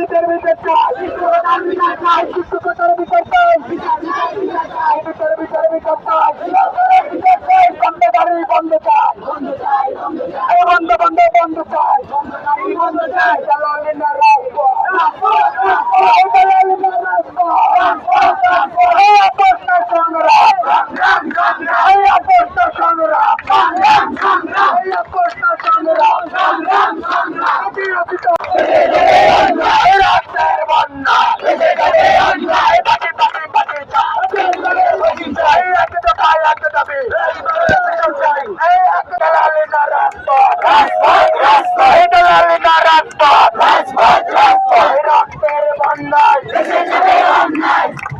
দুর্নীতির বিচার চাই শিক্ষকতার বিচার চাই শিক্ষকতার বিচার চাই বিচার বিচার বিচার চাই Bye.